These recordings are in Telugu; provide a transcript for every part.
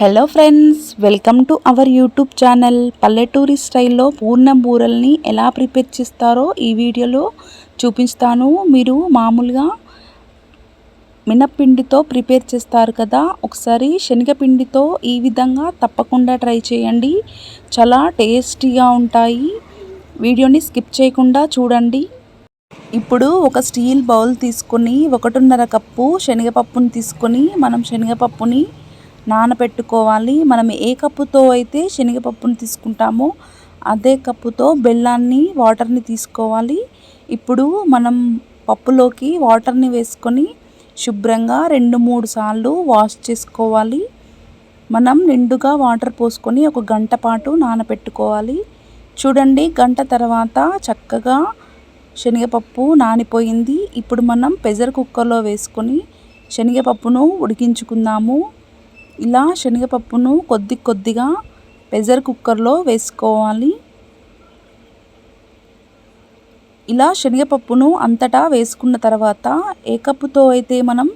Hello friends welcome to our YouTube channel పల్లెటూరి స్టైల్లో పూర్ణ బూరల్ని ఎలా ప్రిపేర్ చేస్తారో ఈ వీడియోలో చూపిస్తాను. మీరు మామూలుగా మినప్పిండితో ప్రిపేర్ చేస్తారు కదా ఒకసారి శనగపిండితో ఈ విధంగా తప్పకుండా ట్రై చేయండి. చాలా టేస్టీగా ఉంటాయి. వీడియోని స్కిప్ చేయకుండా చూడండి. ఇప్పుడు ఒక స్టీల్ బౌల్ తీసుకొని ఒకటిన్నర కప్పు శనగపప్పుని తీసుకొని మనం శనగపప్పుని నానబెట్టుకోవాలి. మనం ఏ కప్పుతో అయితే శనగపప్పును తీసుకుంటామో అదే కప్పుతో బెల్లాన్ని వాటర్ని తీసుకోవాలి. ఇప్పుడు మనం పప్పులోకి వాటర్ని వేసుకొని శుభ్రంగా రెండు మూడు సార్లు వాష్ చేసుకోవాలి. మనం నిండుగా వాటర్ పోసుకొని ఒక గంట పాటు నానబెట్టుకోవాలి. చూడండి గంట తర్వాత చక్కగా శనగపప్పు నానిపోయింది. ఇప్పుడు మనం ప్రెజర్ కుక్కర్లో వేసుకొని శనగపప్పును ఉడికించుకుందాము. ఇలా శనగపప్పును కొద్ది కొద్దిగా ప్రెషర్ కుక్కర్లో వేసుకోవాలి. ఇలా శనగపప్పును అంతటా వేసుకున్న తర్వాత ఏ కప్పుతో అయితే మనం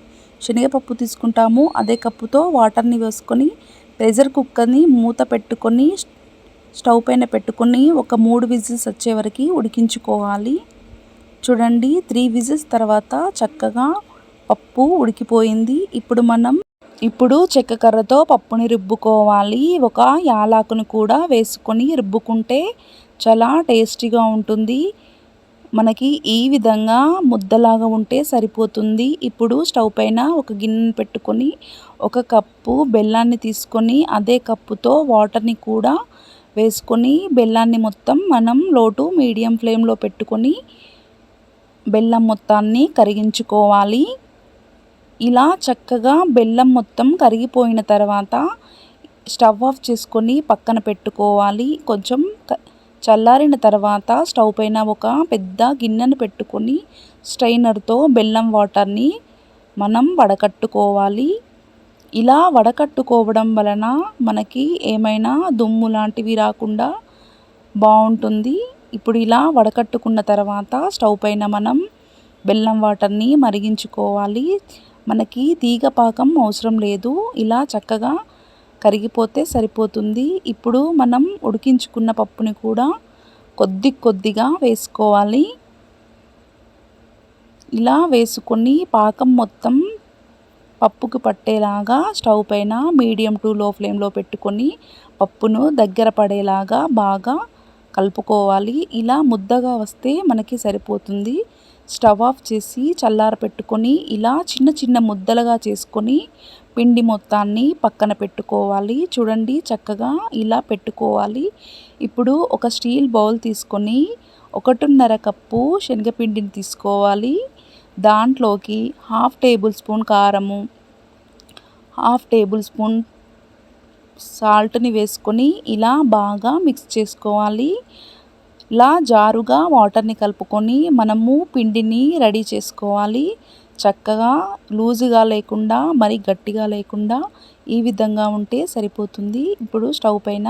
శనగపప్పు తీసుకుంటామో అదే కప్పుతో వాటర్ని వేసుకొని ప్రెషర్ కుక్కర్ని మూత పెట్టుకొని స్టవ్ పైన పెట్టుకొని ఒక మూడు విజిల్స్ వచ్చే వరకు ఉడికించుకోవాలి. చూడండి త్రీ విజిల్స్ తర్వాత చక్కగా పప్పు ఉడికిపోయింది. ఇప్పుడు మనం ఇప్పుడు చెక్కకర్రతో పప్పుని రుబ్బుకోవాలి. ఒక యాలాకును కూడా వేసుకొని రుబ్బుకుంటే చాలా టేస్టీగా ఉంటుంది. మనకి ఈ విధంగా ముద్దలాగా ఉంటే సరిపోతుంది. ఇప్పుడు స్టవ్ పైన ఒక గిన్నెను పెట్టుకొని ఒక కప్పు బెల్లాన్ని తీసుకొని అదే కప్పుతో వాటర్ని కూడా వేసుకొని బెల్లాన్ని మొత్తం మనం లోటు మీడియం ఫ్లేమ్లో పెట్టుకొని బెల్లం మొత్తాన్ని కరిగించుకోవాలి. ఇలా చక్కగా బెల్లం మొత్తం కరిగిపోయిన తర్వాత స్టవ్ ఆఫ్ చేసుకొని పక్కన పెట్టుకోవాలి. కొంచెం చల్లారిన తర్వాత స్టవ్ పైన ఒక పెద్ద గిన్నెను పెట్టుకొని స్ట్రైనర్తో బెల్లం వాటర్ని మనం వడకట్టుకోవాలి. ఇలా వడకట్టుకోవడం వలన మనకి ఏమైనా దుమ్ము లాంటివి రాకుండా బాగుంటుంది. ఇప్పుడు ఇలా వడకట్టుకున్న తర్వాత స్టవ్ పైన మనం బెల్లం వాటర్ని మరిగించుకోవాలి. మనకి తీగ పాకం అవసరం లేదు. ఇలా చక్కగా కరిగిపోతే సరిపోతుంది. ఇప్పుడు మనం ఉడికించుకున్న పప్పుని కూడా కొద్ది కొద్దిగా వేసుకోవాలి. ఇలా వేసుకొని పాకం మొత్తం పప్పుకు పట్టేలాగా స్టవ్ పైన మీడియం టు లో ఫ్లేమ్లో పెట్టుకొని పప్పును దగ్గర పడేలాగా బాగా కలుపుకోవాలి. ఇలా ముద్దగా వస్తే మనకి సరిపోతుంది. స్టవ్ ఆఫ్ చేసి చల్లార పెట్టుకొని ఇలా చిన్న చిన్న ముద్దలుగా చేసుకొని పిండి మొత్తాన్ని పక్కన పెట్టుకోవాలి. చూడండి చక్కగా ఇలా పెట్టుకోవాలి. ఇప్పుడు ఒక స్టీల్ బౌల్ తీసుకొని ఒకటిన్నర కప్పు శనగపిండిని తీసుకోవాలి. దాంట్లోకి హాఫ్ టేబుల్ స్పూన్ కారము హాఫ్ టేబుల్ స్పూన్ సాల్ట్ని వేసుకొని ఇలా బాగా మిక్స్ చేసుకోవాలి. ఇలా జారుగా వాటర్ని కలుపుకొని మనము పిండిని రెడీ చేసుకోవాలి. చక్కగా లూజుగా లేకుండా మరి గట్టిగా లేకుండా ఈ విధంగా ఉంటే సరిపోతుంది. ఇప్పుడు స్టవ్ పైన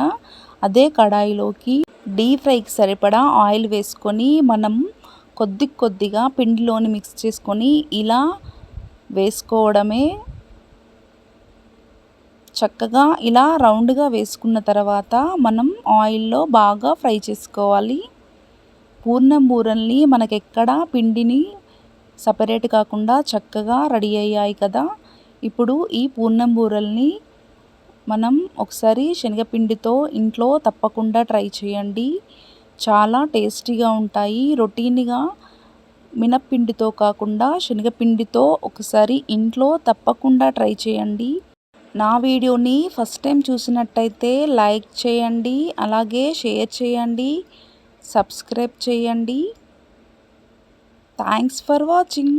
అదే కడాయిలోకి డీప్ ఫ్రైకి సరిపడా ఆయిల్ వేసుకొని మనం కొద్ది కొద్దిగా పిండిలోని మిక్స్ చేసుకొని ఇలా వేసుకోవడమే చక్కగా ఇలా రౌండ్గా వేసుకున్న తర్వాత మనం ఆయిల్లో బాగా ఫ్రై చేసుకోవాలి. పూర్ణం బూరల్ని మనకెక్కడ పిండిని సపరేట్ కాకుండా చక్కగా రెడీ అయ్యాయి కదా. ఇప్పుడు ఈ పూర్ణం బూరల్ని మనం ఒకసారి శనగపిండితో ఇంట్లో తప్పకుండా ట్రై చేయండి. చాలా టేస్టీగా ఉంటాయి. రొటీన్గా మినప్పిండితో కాకుండా శనగపిండితో ఒకసారి ఇంట్లో తప్పకుండా ట్రై చేయండి. నా వీడియోని ఫస్ట్ టైం చూసినట్టయితే లైక్ చేయండి అలాగే షేర్ చేయండి. సబ్స్క్రైబ్ చేయండి. Thanks for watching